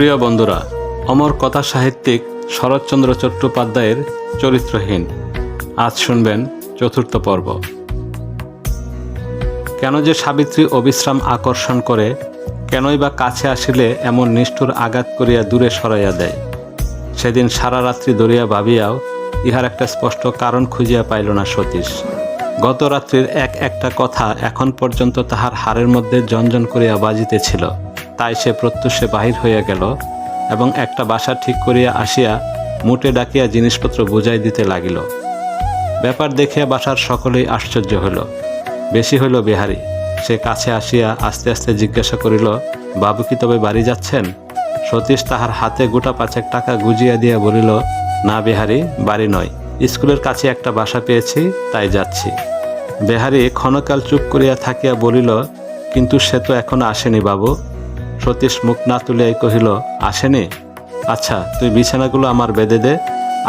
প্রিয় বন্ধুরা, অমর কথা সাহিত্যিক শরৎচন্দ্র চট্টোপাধ্যায়ের চরিত্রহীন। আজ শুনবেন চতুর্থ পর্ব। কেন যে সাবিত্রী অবিশ্রাম আকর্ষণ করে, কেনই বা কাছে আসিলে এমন নিষ্ঠুর আঘাত করিয়া দূরে সরাইয়া দেয়। সেদিন সারা রাত্রি ধরিয়া ভাবিয়াও ইহার একটা স্পষ্ট কারণ খুঁজিয়া পাইল না সতীশ। গত রাত্রির এক একটা কথা এখন পর্যন্ত তাহার হাড়ের মধ্যে জঞ্জন করিয়া বাজিতেছিল। তাই সে প্রত্যুষে বাহির হইয়া গেল এবং একটা বাসা ঠিক করিয়া আসিয়া মুটে ডাকিয়া জিনিসপত্র বুঝাই দিতে লাগিল। ব্যাপার দেখিয়া বাসার সকলেই আশ্চর্য হইল। বেশি হইল বিহারী, সে কাছে আসিয়া আস্তে আস্তে জিজ্ঞাসা করিল, বাবু কি তবে বাড়ি যাচ্ছেন? সতীশ তাহার হাতে গোটা পাঁচেক টাকা গুজিয়া দিয়া বলিল, না বিহারী, বাড়ি নয়। স্কুলের কাছে একটা বাসা পেয়েছি, তাই যাচ্ছি। বেহারি ক্ষণকাল চুপ করিয়া থাকিয়া বলিল, কিন্তু সে তো এখনও আসেনি বাবু। সতীশ মুখ না তুলিয়াই কহিল, আসেনি? আচ্ছা তুই বিছানাগুলো আমার বেঁধে দে,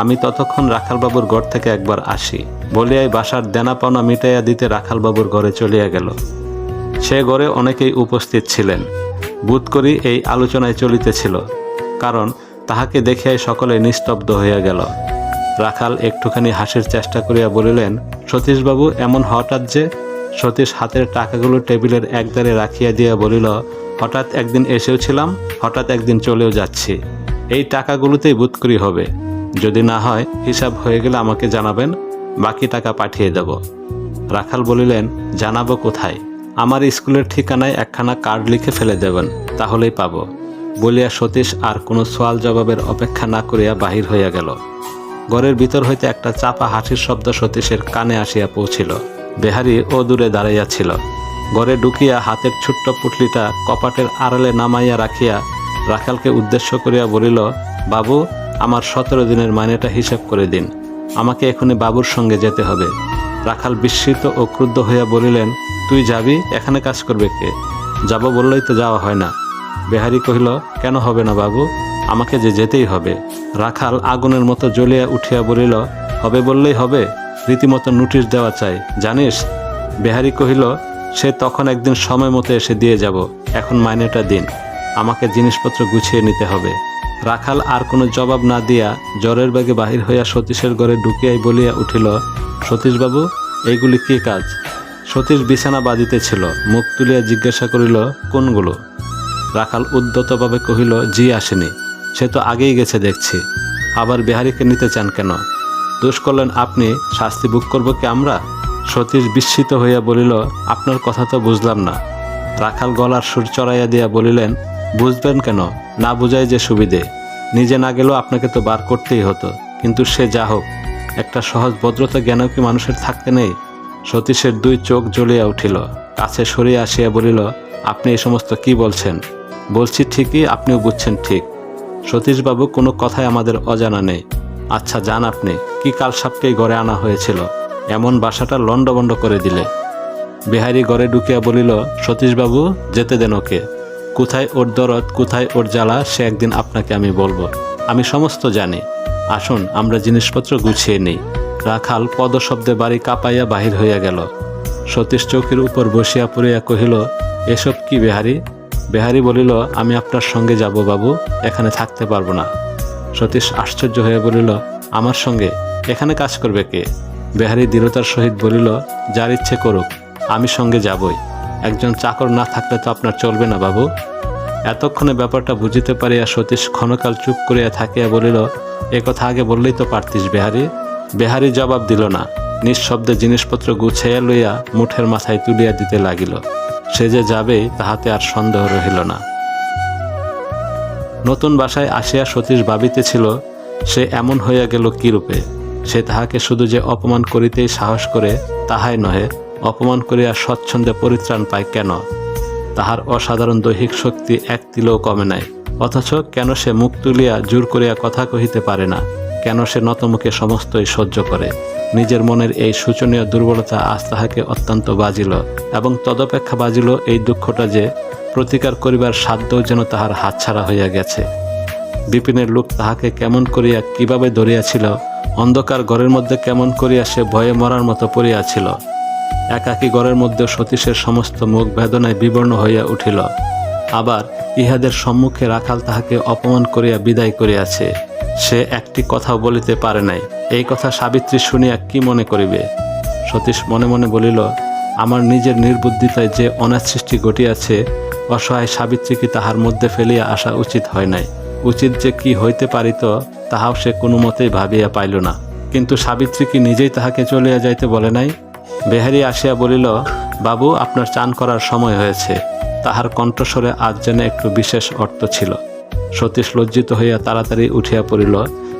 আমি ততক্ষণ রাখালবাবুর ঘর থেকে একবার আসি। বলিয়াই বাসার দেনা পাওনা মিটাইয়া দিতে রাখালবাবুর ঘরে চলিয়া গেল। সে ঘরে অনেকেই উপস্থিত ছিলেন। বোধ করি এই আলোচনায় চলিতেছিল, কারণ তাহাকে দেখিয়াই সকলে নিস্তব্ধ হইয়া গেল। রাখাল একটুখানি হাসির চেষ্টা করিয়া বলিলেন, সতীশবাবু, এমন হঠাৎ যে? সতীশ হাতের টাকাগুলো টেবিলের একদারে রাখিয়া দিয়া বলিল হঠাৎ একদিন এসেও ছিলাম, হঠাৎ একদিন চলেও যাচ্ছি। এই টাকাগুলোতেই বোধ করি হবে। যদি না হয়, হিসাব হয়ে গেলে আমাকে জানাবেন, বাকি টাকা পাঠিয়ে দেব। রাখাল বলিলেন, জানাব কোথায়? আমার স্কুলের ঠিকানায় একখানা কার্ড লিখে ফেলে দেবেন, তাহলেই পাবো। বলিয়া সতীশ আর কোনো সোয়াল জবাবের অপেক্ষা না করিয়া বাহির হইয়া গেল। ঘরের ভিতর হইতে একটা চাপা হাসির শব্দ সতীশের কানে আসিয়া পৌঁছিল। বেহারি ও দূরে দাঁড়াইয়া ছিল। ঘরে ঢুকিয়া হাতের ছোট্ট পুটলিটা কপাটের আড়ালে নামাইয়া রাখিয়া রাখালকে উদ্দেশ্য করিয়া বলিল, বাবু, আমার সতেরো দিনের মাইনেটা হিসাব করে দিন। আমাকে এখনই বাবুর সঙ্গে যেতে হবে। রাখাল বিস্মিত ও ক্রুদ্ধ হইয়া বলিলেন, তুই যাবি? এখানে কাজ করবে কে? যাব বললেই তো যাওয়া হয় না। বেহারি কহিল, কেন হবে না বাবু? আমাকে যে যেতেই হবে। রাখাল আগুনের মতো জ্বলিয়া উঠিয়া বলিল, হবে বললেই হবে। রীতিমতো নোটিশ দেওয়া চাই, জানিস? বেহারি কহিল সে তখন একদিন সময় মতো এসে দিয়ে যাব। এখন মাইনেটা দিন। আমাকে জিনিসপত্র গুছিয়ে নিতে হবে। রাখাল আর কোনো জবাব না দিয়া জ্বরের ব্যাগে বাহির হইয়া সতীশের ঘরে ঢুকিয়াই বলিয়া উঠিল, সতীশবাবু, এইগুলি কি কাজ? সতীশ বিছানা বাঁধিতেছিল, মুখ তুলিয়া জিজ্ঞাসা করিল, কোনগুলো? রাখাল উদ্যতভাবে কহিল, জি, আসেনি। সে তো আগেই গেছে দেখছি। আবার বিহারীকে নিতে চান কেন? দোষ করলেন আপনি, শাস্তি বুক করব কি আমরা? সতীশ বিস্মিত হইয়া বলিল, আপনার কথা তো বুঝলাম না। রাখাল গলার সুর চড়াইয়া দিয়া বলিলেন, বুঝবেন কেন? না বুঝাই যে সুবিধে। নিজে না গেলেও আপনাকে তো বার করতেই হতো। কিন্তু সে যা হোক, একটা সহজ ভদ্রতা জ্ঞানও কি মানুষের থাকতে নেই? সতীশের দুই চোখ জ্বলিয়া উঠিল। কাছে সরিয়া আসিয়া বলিল, আপনি এই সমস্ত কি বলছেন? বলছি ঠিকই, আপনিও বুঝছেন ঠিক। সতীশবাবু কোনো কথাই আমাদের অজানা নেই। আচ্ছা যান আপনি। কি কাল সাপকেই ঘরে আনা হয়েছিল? এমন বাসাটা লণ্ডভণ্ড করে দিলে। বিহারি ঘরে ঢুকিয়া বলিল, সতীশবাবু, যেতে দেন ওকে। কোথায় ওর দরদ, কোথায় ওর জ্বালা, সে একদিন আপনাকে আমি বলব। আমি সমস্ত জানি। আসুন, আমরা জিনিসপত্র গুছিয়ে নিই। রাখাল পদশব্দে বাড়ি কাঁপাইয়া বাহির হইয়া গেল। সতীশ চৌকির উপর বসিয়া পড়িয়া কহিল, এসব কি বেহারি? বেহারি বলিল, আমি আপনার সঙ্গে যাব বাবু, এখানে থাকতে পারব না। সতীশ আশ্চর্য হয়ে বলিল, আমার সঙ্গে? এখানে কাজ করবে কে? বেহারি দৃঢ়তার সহিত বলিল, যার ইচ্ছে করুক, আমি সঙ্গে যাবই। একজন চাকর না থাকলে তো আপনার চলবে না, বাবু। এতক্ষণে ব্যাপারটা বুঝিতে পারিয়া সতীশ ক্ষণকাল চুপ করিয়া থাকিয়া বলিল, এ কথা আগে বললেই তো পারতিস বেহারি। বেহারি জবাব দিল না। নিঃশব্দে জিনিসপত্র গুছাইয়া লইয়া মুঠের মাথায় তুলিয়া দিতে লাগিল। সে যে যাবেই তাহাতে আর সন্দেহ রহিল না। নতুন বাসায় আসিয়া সতীশ ভাবিতেছিল, সে এমন হইয়া গেল কিরূপে? সে তাহাকে শুধু যে অপমান করিতেই সাহস করে, তাহাই নহে, অপমান করিয়া স্বচ্ছন্দে পরিত্রাণ পায় কেন? তাহার অসাধারণ দৈহিক শক্তি এক তিলেও কমে নাই। অথচ কেন সে মুখ তুলিয়া জোর করিয়া কথা কহিতে পারে না? কেন সে নতমুখে সমস্তই সহ্য করে? নিজের মনের এই শোচনীয় দুর্বলতা আজ তাহাকে অত্যন্ত বাজিল এবং তদপেক্ষা বাজিল এই দুঃখটা যে প্রতিকার করিবার সাধ্য যেন তাহার হাতছাড়া হইয়া গেছে। বিপিনের লোক তাহাকে কেমন করিয়া কীভাবে ধরিয়াছিল অন্ধকার ঘরের মধ্যে কেমন করিয়া সে ভয়ে মরার মতো পড়িয়াছিল। একাকী ঘরের মধ্যে সতীশের সমস্ত মুখ বেদনায় বিবর্ণ হইয়া উঠিল। আবার ইহাদের সম্মুখে রাখাল তাহাকে অপমান করিয়া বিদায় করিয়াছে। সে একটি কথাও বলিতে পারে নাই। এই কথা সাবিত্রী শুনিয়া কি মনে করিবে? সতীশ মনে মনে বলিল, আমার নিজের নির্বুদ্ধিতায় যে অনাথ সৃষ্টি ঘটিয়াছে, অসহায় সাবিত্রীকে তাহার মধ্যে ফেলিয়া আসা উচিত হয় নাই। উচিত যে কি হইতে পারিত তাহাও সে কোনো মতেই ভাবিয়া পাইল না। কিন্তু সাবিত্রী কি নিজেই তাহাকে চলিয়া যাইতে বলে নাই? বেহারি আসিয়া বলিল, বাবু, আপনার চান করার সময় হয়েছে। তাহার কণ্ঠস্বরে আজ যেন একটু বিশেষ অর্থ ছিল। সতীশ লজ্জিত হইয়া তাড়াতাড়ি উঠিয়া পড়িল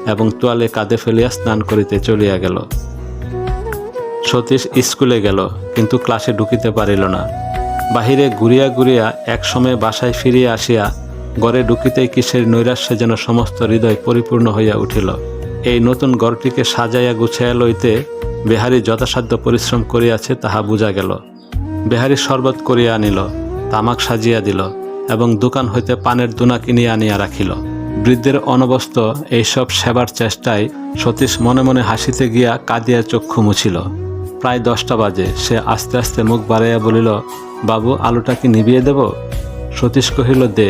এবং তোয়ালে কাঁধে ফেলিয়া স্নান করিতে চলিয়া গেল। সতীশ স্কুলে গেল, কিন্তু ক্লাসে ঢুকিতে পারিল না। বাহিরে ঘুরিয়া ঘুরিয়া একসময় বাসায় ফিরিয়া আসিয়া ঘরে ঢুকিতেই কিসের নৈরাশ্যে যেন সমস্ত হৃদয় পরিপূর্ণ হইয়া উঠিল। এই নতুন ঘরটিকে সাজাইয়া গুছাইয়া লইতে বেহারি যথাসাধ্য পরিশ্রম করিয়াছে তাহা বোঝা গেল। বেহারি শরবত করিয়া আনিল, তামাক সাজিয়া দিল এবং দোকান হইতে পানের দুনা কিনিয়া আনিয়া রাখিল। বৃদ্ধের অনবস্ত এইসব সেবার চেষ্টায় সতীশ মনে মনে হাসিতে গিয়া কাঁদিয়া চক্ষু মুছিল। প্রায় দশটা বাজে, সে আস্তে আস্তে মুখ বাড়াইয়া বলিল, বাবু, আলুটা কি নিবিয়ে দেব? সতীশ কহিল, দে।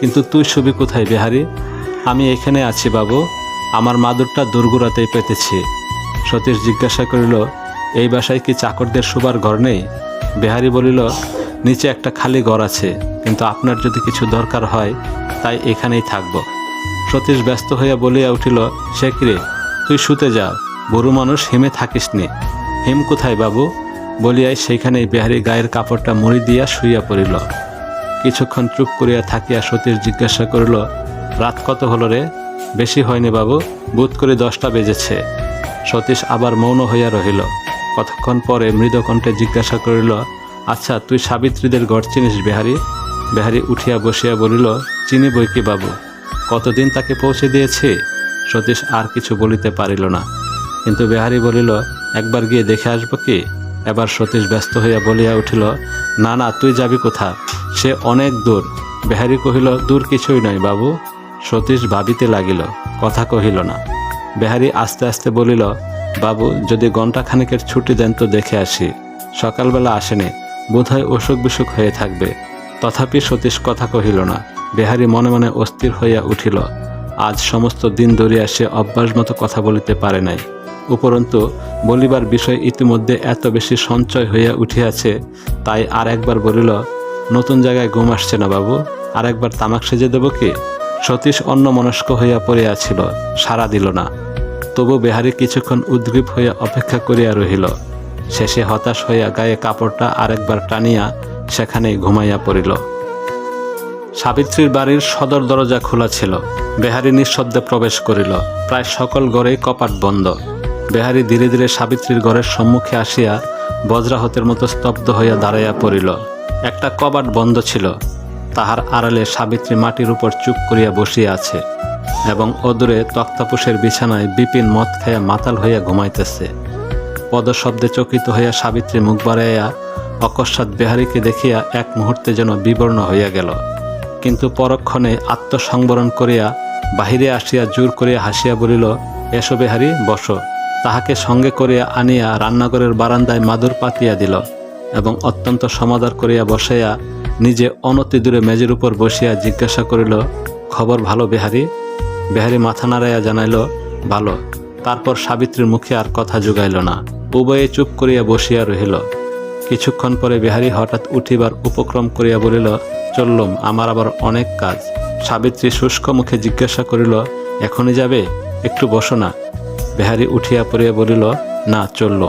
কিন্তু তুই ছবি কোথায় বিহারি আমি এখানে আছি বাবু। আমার মাদুরটা দুর্গুরাতেই পেতেছি। সতীশ জিজ্ঞাসা করিল, এই বাসায় কি চাকরদের শোবার ঘর নেই? বিহারি বলিল, নিচে একটা খালি ঘর আছে, কিন্তু আপনার যদি কিছু দরকার হয়, তাই এখানেই থাকব। সতীশ ব্যস্ত হইয়া বলিয়া উঠিল, সে কিরে তুই শুতে যা। বুড়ো মানুষ হিমে থাকিস নি। হিম কোথায় বাবু? বলিয়াই সেইখানেই বিহারি গায়ের কাপড়টা মুড়ি দিয়া শুইয়া পড়িল। কিছুক্ষণ চুপ করিয়া থাকিয়া সতীশ জিজ্ঞাসা করিল, রাত কত হলো রে? বেশি হয়নি বাবু, বুধ করে দশটা বেজেছে। সতীশ আবার মৌন হইয়া রহিল। কতক্ষণ পরে মৃদকণ্ঠে জিজ্ঞাসা করিল আচ্ছা তুই সাবিত্রীদের ঘর চিনিস বেহারি? বেহারি উঠিয়া বসিয়া বলিল চিনি বই কি বাবু? কতদিন তাকে পৌঁছে দিয়েছি? সতীশ আর কিছু বলিতে পারিল না। কিন্তু বেহারি বলিল, একবার গিয়ে দেখে আসব কি? এবার সতীশ ব্যস্ত হইয়া বলিয়া উঠিল, না না, তুই যাবি কোথা সে অনেক দূর। বেহারি কহিল, দূর কিছুই নয় বাবু। সতীশ ভাবিতে লাগিল, কথা কহিল না। বেহারি আস্তে আস্তে বলিল, বাবু, যদি ঘণ্টা খানেকের ছুটি দেন তো দেখে আসি। সকালবেলা আসেনি, বোধহয় অসুখ বিসুখ হয়ে থাকবে। তথাপি সতীশ কথা কহিল না। বেহারি মনে মনে অস্থির হইয়া উঠিল, আজ সমস্ত দিন ধরিয়া সে অভ্যাস মতো কথা বলিতে পারে নাই। উপরন্তু বলিবার বিষয় ইতিমধ্যে এত বেশি সঞ্চয় হইয়া উঠিয়াছে, তাই আর একবার বলিল, নতুন জায়গায় ঘুম আসছে না বাবু, আর একবার তামাক সেজে দেব কি? সতীশ অন্য মনস্ক হইয়া পড়িয়াছিল, সাড়া দিল না। তবু বেহারি কিছুক্ষণ উদ্গ্রীব হইয়া অপেক্ষা করিয়া রহিল। শেষে হতাশ হইয়া গায়ে কাপড়টা আরেকবার টানিয়া সেখানেই ঘুমাইয়া পড়িল। সাবিত্রীর বাড়ির সদর দরজা খোলা ছিল। বেহারি নিঃশব্দে প্রবেশ করিল। প্রায় সকল ঘরেই কপাট বন্ধ। বেহারি ধীরে ধীরে সাবিত্রীর ঘরের সম্মুখে আসিয়া বজ্রাহতের মতো স্তব্ধ হইয়া দাঁড়াইয়া পড়িল। একটা কবাট বন্ধ ছিল। তাহার আড়ালে সাবিত্রী মাটির উপর চুপ করিয়া বসিয়া আছে এবং অদূরে তক্তাপুষের বিছানায় বিপিন মদ খাইয়া মাতাল হইয়া ঘুমাইতেছে। পদশব্দে চকিত হইয়া সাবিত্রী মুখ বাড়াইয়া অকস্মাৎ বেহারিকে দেখিয়া এক মুহূর্তে যেন বিবর্ণ হইয়া গেল। কিন্তু পরক্ষণে আত্মসংবরণ করিয়া বাহিরে আসিয়া জোর করিয়া হাসিয়া বলিল, এসো বেহারি, বসো। তাহাকে সঙ্গে করিয়া আনিয়া রান্নাঘরের বারান্দায় মাদুর পাতিয়া দিল এবং অত্যন্ত সমাদর করিয়া বসাইয়া নিজে অনতি দূরে মেজের উপর বসিয়া জিজ্ঞাসা করিল, খবর ভালো বেহারি? বেহারি মাথা নাড়াইয়া জানাইল, ভালো। তারপর সাবিত্রীর মুখে আর কথা জোগাইল না। উভয়ে চুপ করিয়া বসিয়া রহিল। কিছুক্ষণ পরে বিহারী হঠাৎ উঠিবার উপক্রম করিয়া বলিল, চললুম, আমার আবার অনেক কাজ। সাবিত্রী শুষ্ক মুখে জিজ্ঞাসা করিল, এখনই যাবে? একটু বসো না। বেহারি উঠিয়া পড়িয়া বলিল, না চলল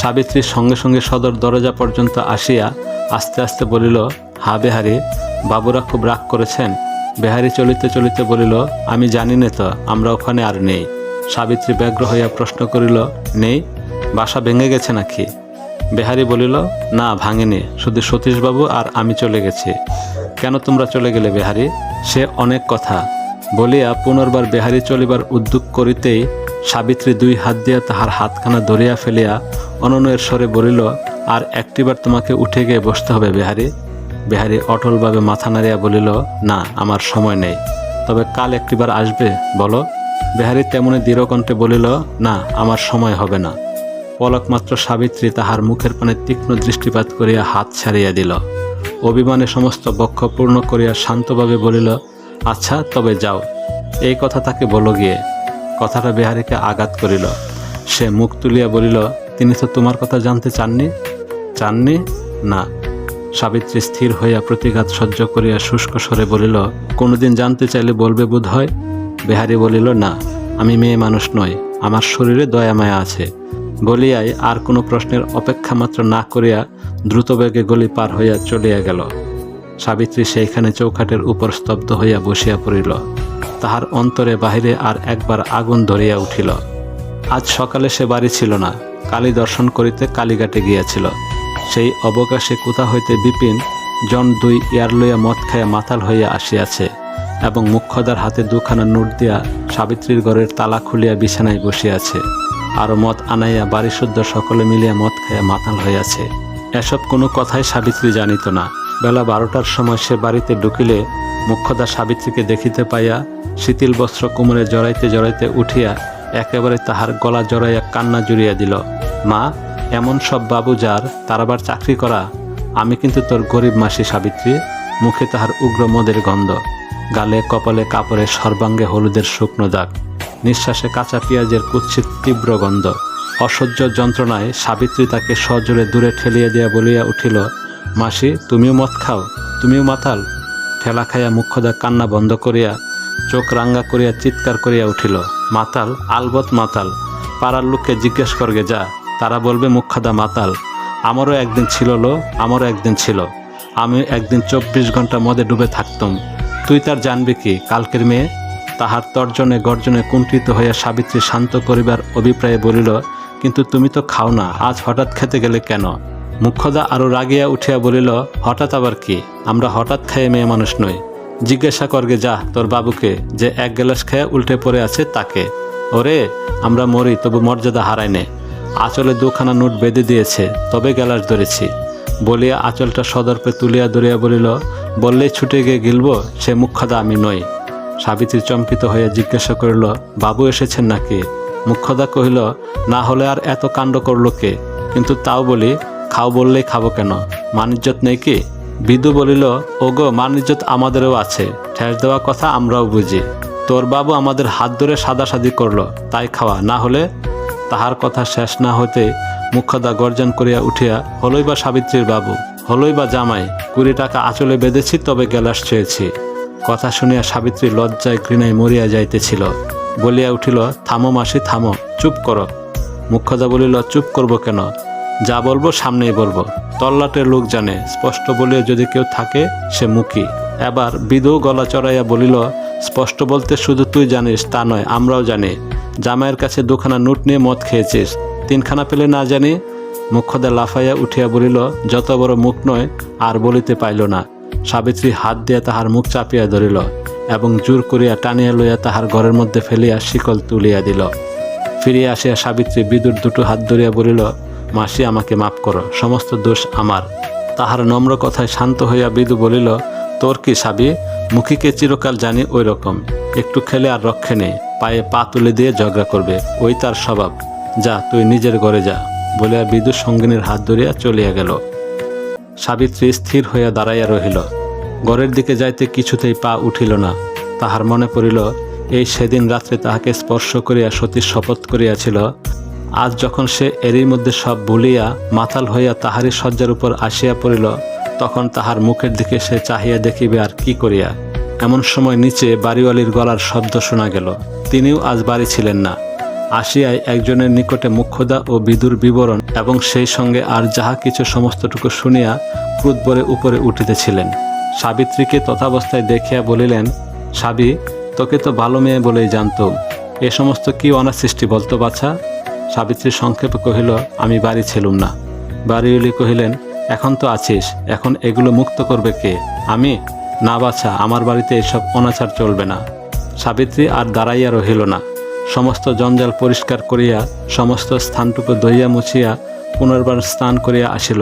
সাবিত্রীর সঙ্গে সঙ্গে সদর দরজা পর্যন্ত আসিয়া আস্তে আস্তে বলিল, হা বেহারি, বাবুরা খুব রাগ করেছেন। বেহারি চলিতে চলিতে বলিল, আমি জানি না তো, আমরা ওখানে আর নেই। সাবিত্রী ব্যগ্র হইয়া প্রশ্ন করিল, নেই, বাসা ভেঙে গেছে নাকি? বেহারি বলিল, না, ভাঙেনি, শুধু সতীশবাবু আর আমি চলে গেছি। কেন তোমরা চলে গেলে বেহারি? সে অনেক কথা। বলিয়া পুনর্বার বেহারি চলিবার উদ্যোগ করিতেই সাবিত্রী দুই হাত দিয়া তাহার হাতখানা ধরিয়া ফেলিয়া অননয়ের স্বরে বলিল, আর একটিবার তোমাকে উঠে গিয়ে বসতে হবে বেহারি। বেহারি অটলভাবে মাথা নাড়িয়া বলিল, না, আমার সময় নেই। তবে কাল একটিবার আসবে, বলো। বেহারি তেমনি দৃঢ়কণ্ঠে বলিল, না, আমার সময় হবে না। পলকমাত্র সাবিত্রী তাহার মুখের পানে তীক্ষ্ণ দৃষ্টিপাত করিয়া হাত ছাড়িয়া দিল। অভিমানে সমস্ত বক্ষ পূর্ণ করিয়া শান্তভাবে বলিল আচ্ছা তবে যাও। এই কথা তাকে বলো গিয়ে। কথাটা বিহারীকে আঘাত করিল। সে মুখ তুলিয়া বলিল, তিনি তো তোমার কথা জানতে চাননি? চাননি? না। সাবিত্রী স্থির হইয়া প্রতিঘাত সহ্য করিয়া শুষ্ক স্বরে বলিল, কোনোদিন জানতে চাইলে বলবে বোধ হয় বিহারী বলিল, না, আমি মেয়ে মানুষ নই, আমার শরীরে দয়া মায়া আছে। বলিয়াই আর কোনো প্রশ্নের অপেক্ষা মাত্র না করিয়া দ্রুতবেগে গলি পার হইয়া চলিয়া গেল। সাবিত্রী সেইখানে চৌখাটের উপর স্তব্ধ হইয়া বসিয়া পড়িল। তাহার অন্তরে বাহিরে আর একবার আগুন ধরিয়া উঠিল। আজ সকালে সে বাড়ি ছিল না, কালী দর্শন করিতে কালীঘাটে গিয়াছিল। সেই অবকাশে কোথা হইতে বিপিন জন দুই ইয়ার লইয়া মদ খাইয়া মাতাল হইয়া আসিয়াছে এবং মুখ্যদার হাতে দুখানা নোট দিয়া সাবিত্রীর ঘরের তালা খুলিয়া বিছানায় বসিয়াছে আরও মদ আনাইয়া বাড়িশুদ্ধ সকলে মিলিয়া মদ খাইয়া মাতাল হইয়াছে। এসব কোনো কথাই সাবিত্রী জানিত না। বেলা বারোটার সময় সে বাড়িতে ঢুকিলে মুখ্যদা সাবিত্রীকে দেখিতে পাইয়া শীতিল বস্ত্র কোমরে জড়াইতে জড়াইতে উঠিয়া একেবারে তাহার গলা জড়াইয়া কান্না জুড়িয়া দিল, মা, এমন সব বাবু যার তার আবার চাকরি করা। আমি কিন্তু তোর গরিব মাসি সাবিত্রী। মুখে তাহার উগ্র মদের গন্ধ। গালে কপালে কাপড়ে সর্বাঙ্গে হলুদের শুকনো দাগ। নিঃশ্বাসে কাঁচা পেঁয়াজের কুচ্ছিত তীব্র গন্ধ। অসহ্য যন্ত্রণায় সাবিত্রী তাকে সজোরে দূরে ঠেলিয়া দিয়া বলিয়া উঠিল মাসি, তুমিও মদ খাও, তুমিও মাতাল। ঠেলা খাইয়া মুখ্যদা কান্না বন্ধ করিয়া, চোখ রাঙ্গা করিয়া চিৎকার করিয়া উঠিল, মাতাল আলবত মাতাল, পাড়ার লোককে জিজ্ঞেস করগে যা, তারা বলবে মুখ্যদা মাতাল। আমারও একদিন ছিল লো, আমারও একদিন ছিল। আমি একদিন চব্বিশ ঘণ্টা মদে ডুবে থাকতাম। তুই তার জানবি কি, কালকের মেয়ে? তাহার তর্জনে গর্জনে কুণ্ঠিত হইয়া সাবিত্রী শান্ত করিবার অভিপ্রায়ে বলিল, কিন্তু তুমি তো খাও না, আজ হঠাৎ খেতে গেলে কেন? মুখ্যদা আরও রাগিয়া উঠিয়া বলিল, হঠাৎ আবার কি? আমরা হঠাৎ খাইয়ে মেয়ে মানুষ নই। জিজ্ঞাসা করগে যা, তোর বাবুকে, যে এক গ্লাস খেয়ে উল্টে পড়ে আছে তাকে। ওরে, আমরা মরি, তবু মর্যাদা হারাই নে। আঁচলে দুখানা নোট বেঁধে দিয়েছে, তবে গ্যালাস ধরেছি। বলিয়া আঁচলটা সদর্পে তুলিয়া ধরিয়া বলিল, বললেই ছুটে গিয়ে গিলব, সে মুখ্যদা আমি নই। সাবিত্রী চমকিত হইয়া জিজ্ঞাসা করিল, বাবু এসেছেন নাকি? মুখ্যদা কহিল, না হলে আর এত কাণ্ড করল কে? কিন্তু তাও বলি খাও বললেই খাব কেন? মানিজ্যত নেই কি? বিদু বলিল, ওগো, মানিজ্যত আমাদেরও আছে। ঠেস দেওয়া কথা আমরাও বুঝি। তোর বাবু আমাদের হাত ধরে সাদা সাদাসাদি করল, তাই খাওয়া। না হলে তাহার কথা শেষ না হতে মুখ্যদা গর্জন করিয়া উঠিয়া হলই বা সাবিত্রীর বাবু হলই বা জামাই, কুড়ি টাকা আঁচলে বেঁধেছি, তবে গেলাস চেয়েছি কথা শুনিয়া সাবিত্রী লজ্জায় ঘৃণায় মরিয়া যাইতেছিল। বলিয়া উঠিল, থামো মাসি, থামো, চুপ করো। মুখ্যদা বলিল, চুপ করব কেন? যা বলব সামনেই বলব। তল্লাটের লোক জানে, স্পষ্ট বলিয়া যদি কেউ থাকে, সে মুখী। এবার বিধু গলা চড়াইয়া বলিল, স্পষ্ট বলতে শুধু তুই জানিস, তা নয়, আমরাও জানি। জামাইয়ের কাছে দুখানা নোট নিয়ে মদ খেয়েছিস। তিনখানা পেলে না জানি? মুখ্যদা লাফাইয়া উঠিয়া বলিল, যত বড় মুখ নয়, আর বলিতে পাইল না। সাবিত্রী হাত দিয়া তাহার মুখ চাপিয়া ধরিল এবং জোর করিয়া টানিয়া লইয়া তাহার ঘরের মধ্যে ফেলিয়া শিকল তুলিয়া দিল। ফিরিয়া আসিয়া সাবিত্রী বিদুর দুটো হাত ধরিয়া বলিল মাসি আমাকে মাফ করো, সমস্ত দোষ আমার। তাহার নম্র কথায় শান্ত হইয়া বিদু বলিল, তোর কি সাবি? মুখীকে চিরকাল জানি ওই রকম। একটু খেলে আর রক্ষে নেই, পায়ে পা তুলে দিয়ে ঝগড়া করবে, ওই তার স্বভাব। যা, তুই নিজের ঘরে যা। বলিয়া বিদু সঙ্গিনীর হাত ধরিয়া চলিয়া গেল। সাবিত্রী স্থির হইয়া দাঁড়াইয়া রহিল। ঘরের দিকে যাইতে কিছুতেই পা উঠিল না। তাহার মনে পড়িল, এই সেদিন রাত্রে তাহাকে স্পর্শ করিয়া সতীর শপথ করিয়াছিল আজ যখন সে এরই মধ্যে সব ভুলিয়া মাতাল হইয়া তাহারই শয্যার উপর আসিয়া পড়িল, তখন তাহার মুখের দিকে সে চাহিয়া দেখিবে আর কি করিয়া। এমন সময় নিচে বাড়িওয়ালির গলার শব্দ শোনা গেল। তিনিও আজ বাড়ি ছিলেন না। আসিয়ায় একজনের নিকটে মুখ্যদা ও বিদুর বিবরণ এবং সেই সঙ্গে আর যাহা কিছু সমস্তটুকু শুনিয়া ক্রুদ্ধরে উপরে উঠিতেছিলেন। সাবিত্রীকে তথাবস্থায় দেখিয়া বলিলেন, সাবি, তোকে তো ভালো মেয়ে বলেই জানতুম। এ সমস্ত কি অনাসৃষ্টি বলতো বাছা? সাবিত্রী সংক্ষেপে কহিল, আমি বাড়ি ছিলুম না। বাড়িওলি কহিলেন, এখন তো আছিস, এখন এগুলো মুক্ত করবে কে? আমি? না বাছা, আমার বাড়িতে এসব অনাচার চলবে না। সাবিত্রী আর দাঁড়াইয়া রহিল না। সমস্ত জঞ্জাল পরিষ্কার করিয়া, সমস্ত স্থানটুকু দইয়া মুছিয়া পুনর্বার স্নান করিয়া আসিল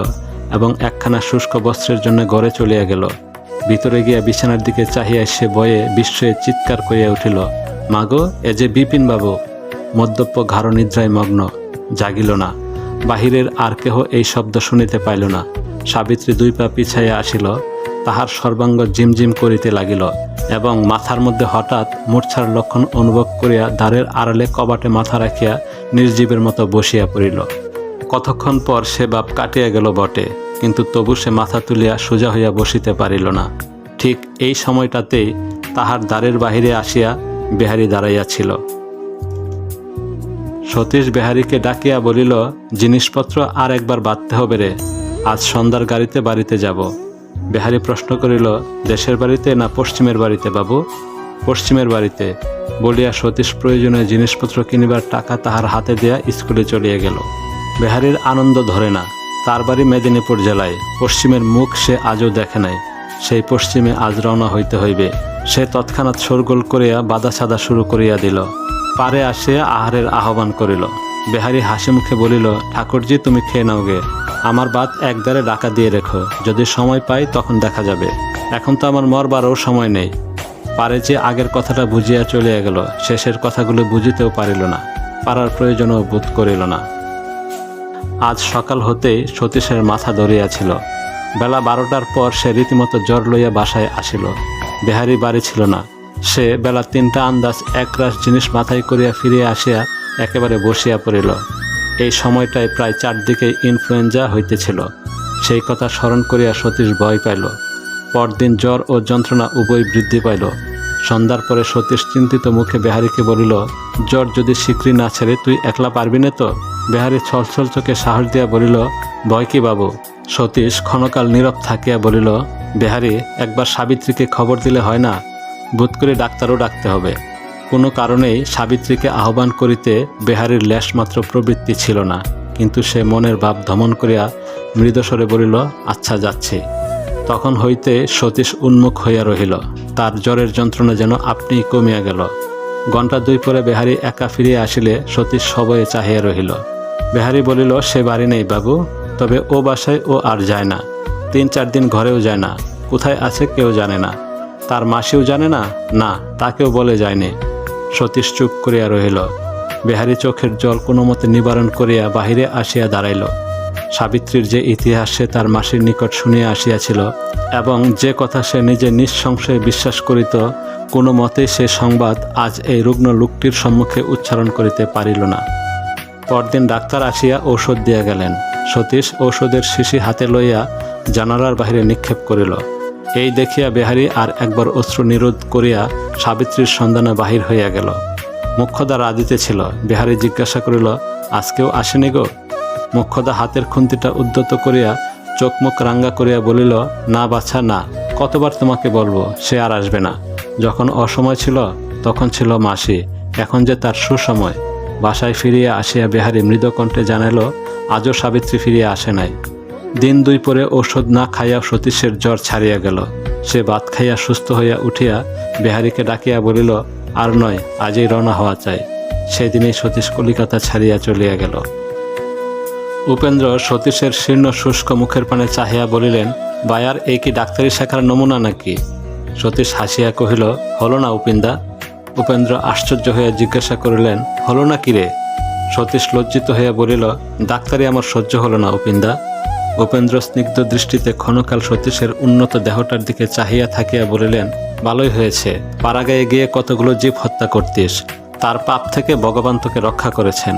এবং একখানা শুষ্ক বস্ত্রের জন্য ঘরে চলিয়া গেল। ভিতরে গিয়া বিছানার দিকে চাহিয়া সে বয়ে বিস্ময়ে চিৎকার করিয়া উঠিল মাগো এ যে বিপিন বাবু মদ্যপ্য ঘাড় নিদ্রায় মগ্ন, জাগিল না। বাহিরের আর কেহ এই শব্দ শুনিতে পাইল না। সাবিত্রী দুই পা পিছাইয়া আসিল, তাহার সর্বাঙ্গ ঝিমঝিম করিতে লাগিল এবং মাথার মধ্যে হঠাৎ মূর্ছার লক্ষণ অনুভব করিয়া দ্বারের আড়ালে কবাটে মাথা রাখিয়া নির্জীবের মতো বসিয়া পড়িল। কতক্ষণ পর সে বাপ কাটিয়া গেল বটে, কিন্তু তবু সে মাথা তুলিয়া সোজা হইয়া বসিতে পারিল না। ঠিক এই সময়টাতেই তাহার দ্বারের বাহিরে আসিয়া বেহারি দাঁড়াইয়াছিল। সতীশ বেহারিকে ডাকিয়া বলিল, জিনিসপত্র আর একবার বাঁধতে হবে রে, আজ সন্ধ্যার গাড়িতে বাড়িতে যাব। বেহারি প্রশ্ন করিল, দেশের বাড়িতে না পশ্চিমের বাড়িতে বাবু? পশ্চিমের বাড়িতে। বলিয়া সতীশ প্রয়োজনে জিনিসপত্র কিনিবার টাকা তাহার হাতে দেয়া স্কুলে চলিয়া গেল। বেহারির আনন্দ ধরে না, তার বাড়ি মেদিনীপুর জেলায়। পশ্চিমের মুখ সে আজও দেখে নাই, সেই পশ্চিমে আজ রওনা হইতে হইবে। সে তৎক্ষণাৎ শোরগোল করিয়া বাধা সাদা শুরু করিয়া দিল। পারে আসিয়া আহারের আহ্বান করিল। বেহারি হাসি মুখে বলিল, ঠাকুরজি, তুমি খেয়ে নাও গে। আমার বাত একদারে ডাকা দিয়ে রেখো। যদি সময় পাই, তখন দেখা যাবে। এখন তো আমার মরবারও সময় নেই। পারে যে আগের কথাটা বুঝিয়া চলিয়া গেল, শেষের কথাগুলো বুঝিতেও পারিল না। পারার প্রয়োজনও বোধ করিল না। আজ সকাল হতেই সতীশের মাথা ধরিয়াছিল। বেলা বারোটার পর সে রীতিমতো জ্বর লইয়া বাসায় আসিল। বেহারি বাড়ি ছিল না। সে বেলা তিনটা আন্দাজ একরাশ জিনিস মাথায় করিয়া ফিরিয়া আসিয়া একেবারে বসিয়া পড়িল। এই সময়টায় প্রায় চারদিকে ইনফ্লুয়েঞ্জা হইতেছিল। সেই কথা স্মরণ করিয়া সতীশ ভয় পাইল। পরদিন জ্বর ও যন্ত্রণা উভয় বৃদ্ধি পাইল। সন্ধ্যার পরে সতীশ চিন্তিত মুখে বেহারিকে বলিল, জ্বর যদি স্বীকৃতি না ছেড়ে তুই একলা পারবি না তো? বেহারি ছলছল চোখে সাহস দিয়া বলিল, ভয় কি বাবু? সতীশ ক্ষণকাল নীরব থাকিয়া বলিল, বেহারি, একবার সাবিত্রীকে খবর দিলে হয় না? বোধ করে ডাক্তারও ডাকতে হবে। কোনো কারণেই সাবিত্রীকে আহ্বান করিতে বেহারির লেশমাত্র প্রবৃত্তি ছিল না, কিন্তু সে মনের ভাব দমন করিয়া মৃদস্বরে বলিল আচ্ছা যাচ্ছি। তখন হইতে সতীশ উন্মুখ হইয়া রহিল। তার জ্বরের যন্ত্রণা যেন আপনিই কমিয়া গেল। ঘণ্টা দুই পরে বেহারি একা ফিরিয়া আসিলে সতীশ সবয়ে চাহিয়া রহিল। বেহারি বলিল, সে বাড়ি নেই বাবু, তবে ও বাসায় ও আর যায় না। তিন চার দিন ঘরেও যায় না। কোথায় আছে কেউ জানে না। তার মাসিও জানে না না, তাকেও বলে যায়নি। সতীশ চুপ করিয়া রহিল। বেহারি চোখের জল কোনো মতে নিবারণ করিয়া বাহিরে আসিয়া দাঁড়াইল। সাবিত্রীর যে ইতিহাস সে তার মাসির নিকট শুনিয়া আসিয়াছিল, এবং যে কথা সে নিজে নিঃসংশয়ে বিশ্বাস করিত, কোনো মতেই সে সংবাদ আজ এই রুগ্ন লোকটির সম্মুখে উচ্চারণ করিতে পারিল না। পরদিন ডাক্তার আসিয়া ঔষধ দিয়া গেলেন। সতীশ ঔষধের শিশি হাতে লইয়া জানালার বাহিরে নিক্ষেপ করিল। এই দেখিয়া বেহারি আর একবার অশ্রু নিরোধ করিয়া সাবিত্রীর সন্ধানে বাহির হইয়া গেল। মুখ্যদা রাজিতে ছিল। বেহারি জিজ্ঞাসা করিল, আজকেও আসেনি গো? মুখ্যদা হাতের খুন্তিটা উদ্যত করিয়া চোখ মুখ রাঙ্গা করিয়া বলিল, না বাছা, না। কতবার তোমাকে বলব, সে আর আসবে না। যখন অসময় ছিল, তখন ছিল মাসি। এখন যে তার সুসময়। বাসায় ফিরিয়া আসিয়া বেহারি মৃদকণ্ঠে জানাইল, আজও সাবিত্রী ফিরিয়া আসে নাই। দিন দুই পরে ঔষধ না খাইয়া সতীশের জ্বর ছাড়িয়া গেল। সে ভাত খাইয়া সুস্থ হইয়া উঠিয়া বেহারিকে ডাকিয়া বলিল, আর নয়, আজই রওনা হওয়া চাই। সেদিনেই সতীশ কলিকাতা ছাড়িয়া চলিয়া গেল। উপেন্দ্র সতীশের শীর্ণ শুষ্ক মুখের পানে চাহিয়া বলিলেন বায়ার এই কি ডাক্তারি শেখার নমুনা নাকি? সতীশ হাসিয়া কহিল, হলো না উপিন্দা। উপেন্দ্র আশ্চর্য হইয়া জিজ্ঞাসা করিলেন, হলো না কি রে? সতীশ লজ্জিত হইয়া বলিল, ডাক্তারি আমার সহ্য হলো না উপিন্দা। উপেন্দ্র স্নিগ্ধ দৃষ্টিতে ক্ষণকাল সতীশের উন্নত দেহটার দিকে চাহিয়া থাকিয়া বলিলেন, ভালোই হয়েছে। পাড়াগায়ে গিয়ে কতগুলো জীব হত্যা করতিস। তার পাপ থেকে ভগবান তোকে রক্ষা করেছেন।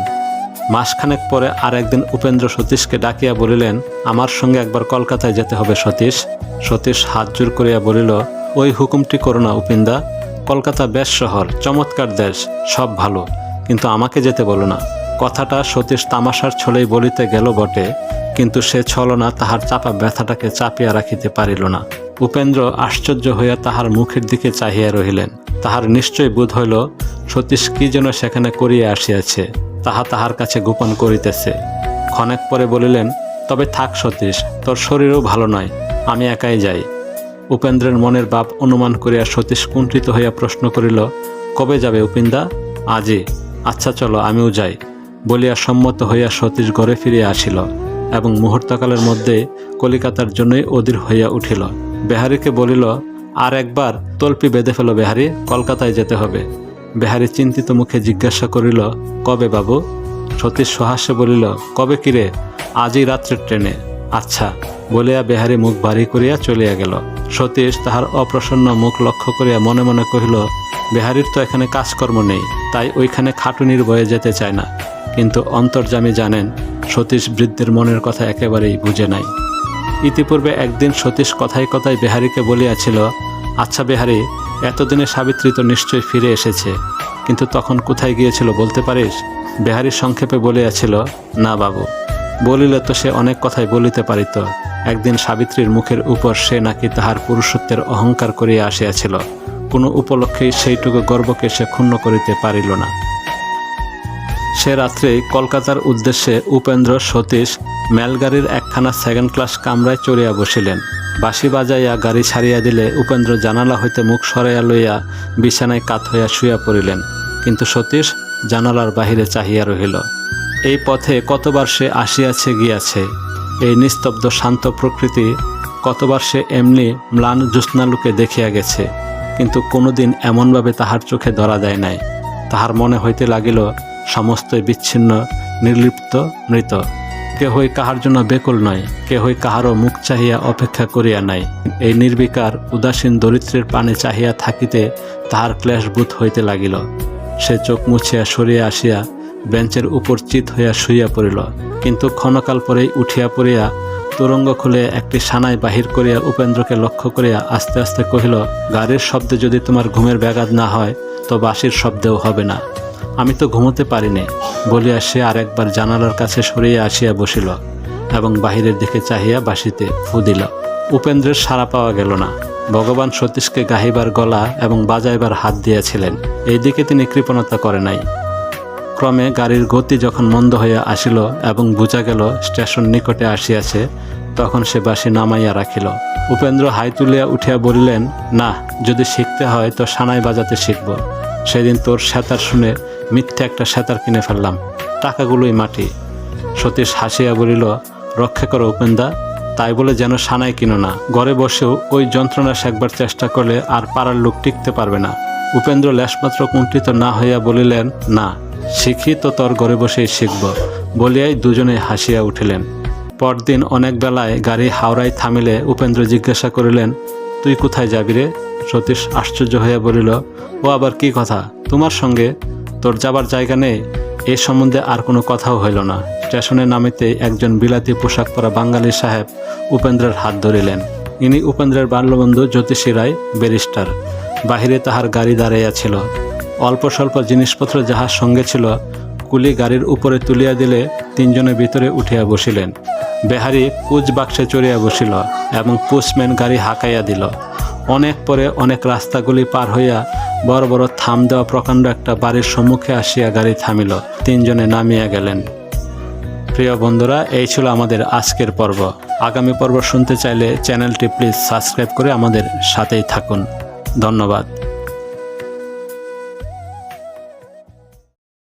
মাসখানেক পরে আর একদিন উপেন্দ্র সতীশকে ডাকিয়া বলিলেন, আমার সঙ্গে একবার কলকাতায় যেতে হবে সতীশ। সতীশ হাত জোর করিয়া বলিল, ওই হুকুমটি করো না উপিন্দা। কলকাতা বেশ শহর, চমৎকার দেশ, সব ভালো। কিন্তু আমাকে যেতে বলো না। কথাটা সতীশ তামাশার ছলেই বলিতে গেল বটে। কিন্তু সে ছলনা তাহার চাপা ব্যথাটাকে চাপিয়া রাখিতে পারিল না। উপেন্দ্র আশ্চর্য হইয়া তাহার মুখের দিকে চাহিয়া রহিলেন। তাহার নিশ্চয় বোধ হইল, সতীশ কি যেন সেখানে করিয়া আসিয়াছে, তাহা তাহার কাছে গোপন করিতেছে। ক্ষণেক পরে বলিলেন, তবে থাক সতীশ, তোর শরীরও ভালো নয়, আমি একাই যাই। উপেন্দ্রের মনের বাপ অনুমান করিয়া সতীশ কুণ্ঠিত হইয়া প্রশ্ন করিল, কবে যাবে উপিন্দা? আজই। আচ্ছা চলো, আমিও যাই। বলিয়া সম্মত হইয়া সতীশ ঘরে ফিরিয়া আসিল। এবং মুহূর্তকালের মধ্যে কলিকাতার জন্যই অধীর হইয়া উঠিল। বেহারিকে বলিল, আর একবার তল্পি বেঁধে ফেলো বেহারি, কলকাতায় যেতে হবে। বেহারি চিন্তিত মুখে জিজ্ঞাসা করিল, কবে বাবু? সতীশ সহাস্যে বলিল, কবে কিরে আজই রাত্রের ট্রেনে। আচ্ছা বলিয়া বেহারি মুখ বাড়ি করিয়া চলিয়া গেল। সতীশ তাহার অপ্রসন্ন মুখ লক্ষ্য করিয়া মনে মনে কহিল, বেহারির তো এখানে কাজকর্ম নেই, তাই ওইখানে খাটুনির বয়ে যেতে চায় না। কিন্তু অন্তর্জামী জানেন, সতীশ বৃদ্ধের মনের কথা একেবারেই বুঝে নাই। ইতিপূর্বে একদিন সতীশ কথায় কথায় বেহারিকে বলিয়াছিল আচ্ছা বেহারি, এতদিনে সাবিত্রী তো নিশ্চয়ই ফিরে এসেছে, কিন্তু তখন কোথায় গিয়েছিল বলতে পারিস? বেহারি সংক্ষেপে বলিয়াছিল, না বাবু, বলিলে তো সে অনেক কথাই বলিতে পারিত। একদিন সাবিত্রীর মুখের উপর সে নাকি তাহার পুরুষত্বের অহংকার করিয়া আসিয়াছিল। কোনো উপলক্ষেই সেইটুকু গর্বকে সে ক্ষুণ্ণ করিতে পারিল না। সে রাত্রে কলকাতার উদ্দেশ্যে উপেন্দ্র, সতীশ মেলগাড়ির একখানা সেকেন্ড ক্লাস কামরায় চড়িয়া বসিলেন। বাঁশি বাজাইয়া গাড়ি ছাড়িয়া দিলে উপেন্দ্র জানালা হইতে মুখ সরাইয়া লইয়া বিছানায় কাত হইয়া শুইয়া পড়িলেন। কিন্তু সতীশ জানালার বাহিরে চাহিয়া রহিল। এই পথে কতবার সে আসিয়াছে গিয়াছে, এই নিস্তব্ধ শান্ত প্রকৃতি কতবার সে এমনি ম্লান জ্যোৎস্নালুকে দেখিয়া গেছে, কিন্তু কোনোদিন এমনভাবে তাহার চোখে ধরা দেয় নাই। তাহার মনে হইতে লাগিল সমস্তই বিচ্ছিন্ন, নির্লিপ্ত, মৃত। কেহই কাহার জন্য বেকুল নয়, কেহই কাহারও মুখ চাহিয়া অপেক্ষা করিয়া নাই। এই নির্বিকার, উদাসীন দরিদ্রের পানে চাহিয়া থাকিতে তাহার ক্লেশভূত হইতে লাগিল। সে চোখ মুছিয়া সরিয়া আসিয়া বেঞ্চের উপর চিত হইয়া শুইয়া পড়িল। কিন্তু ক্ষণকাল পরেই উঠিয়া পড়িয়া তুরঙ্গ খুলে একটি সানাই বাহির করিয়া উপেন্দ্রকে লক্ষ্য করিয়া আস্তে আস্তে কহিল, গাড়ির শব্দে যদি তোমার ঘুমের ব্যাঘাত না হয় তো বাঁশির শব্দেও হবে না। আমি তো ঘুমোতে পারিনি, বলিয়া সে আরেকবার জানালার কাছে সরিয়া আসিয়া বসিল এবং বাহিরের দিকে চাহিয়া বাসিতে ফু দিল। উপেন্দ্রের সাড়া পাওয়া গেল না। ভগবান সতীশকে গাহিবার গলা এবং বাজাইবার হাত দিয়েছিলেন। এই দিকে তিনি কৃপণতা করে নাই। ক্রমে গাড়ির গতি যখন মন্দ হইয়া আসিল এবং বুঝা গেল স্টেশন নিকটে আসিয়াছে, তখন সে বাসি নামাইয়া রাখিল। উপেন্দ্র হাই তুলিয়া উঠিয়া বলিলেন, না, যদি শিখতে হয় তো সানাই বাজাতে শিখব। সেদিন তোর সেতার শুনে মিথ্যে একটা সেতার কিনে ফেললাম। টাকাগুলোই মাটি। সতীশ হাসিয়া বলিল, রক্ষা করো উপেন্দা। তাই বলে যেন সানাই কিনো না। ঘরে বসেও ওই যন্ত্রণা শেখবার চেষ্টা করলে আর পাড়ার লোক টিকতে পারবে না। উপেন্দ্র লেশমাত্র কুণ্ঠিত না হইয়া বলিলেন, না, শিখি তো তোর ঘরে বসেই শিখব। বলিয়াই দুজনে হাসিয়া উঠিলেন। পরদিন অনেক বেলায় গাড়ি হাওড়ায় থামিলে উপেন্দ্র জিজ্ঞাসা করিলেন, তুই কোথায় যাবি রে? সতীশ আশ্চর্য হইয়া বলিল, ও আবার কি কথা? তোমার সঙ্গে তোর যাবার জায়গা নেই, এ সম্বন্ধে আর কোনো কথাও হইল না। স্টেশনে নামিতে একজন বিলাতি পোশাক পরা বাঙালি সাহেব উপেন্দ্রের হাত ধরিলেন। ইনি উপেন্দ্রের বাল্যবন্ধু জ্যোতিষী রায়, ব্যারিস্টার। বাহিরে তাহার গাড়ি দাঁড়াইয়া ছিল। অল্প স্বল্প জিনিসপত্র যাহার সঙ্গে ছিল, কুলি গাড়ির উপরে তুলিয়া দিলে তিনজনের ভিতরে উঠিয়া বসিলেন। বেহারি পুজ বাক্সে চড়িয়া বসিল এবং পুষম্যান গাড়ি হাঁকাইয়া দিল। অনেক পরে অনেক রাস্তাগুলি পার হইয়া বড় বড় থাম দেওয়া প্রকাণ্ড একটা বাড়ির সম্মুখে আসিয়া গাড়ি থামিল। তিনজনে নামিয়া গেলেন। প্রিয় বন্ধুরা, এই ছিল আমাদের আজকের পর্ব। আগামী পর্ব শুনতে চাইলে চ্যানেলটি প্লিজ সাবস্ক্রাইব করে আমাদের সাথেই থাকুন। ধন্যবাদ।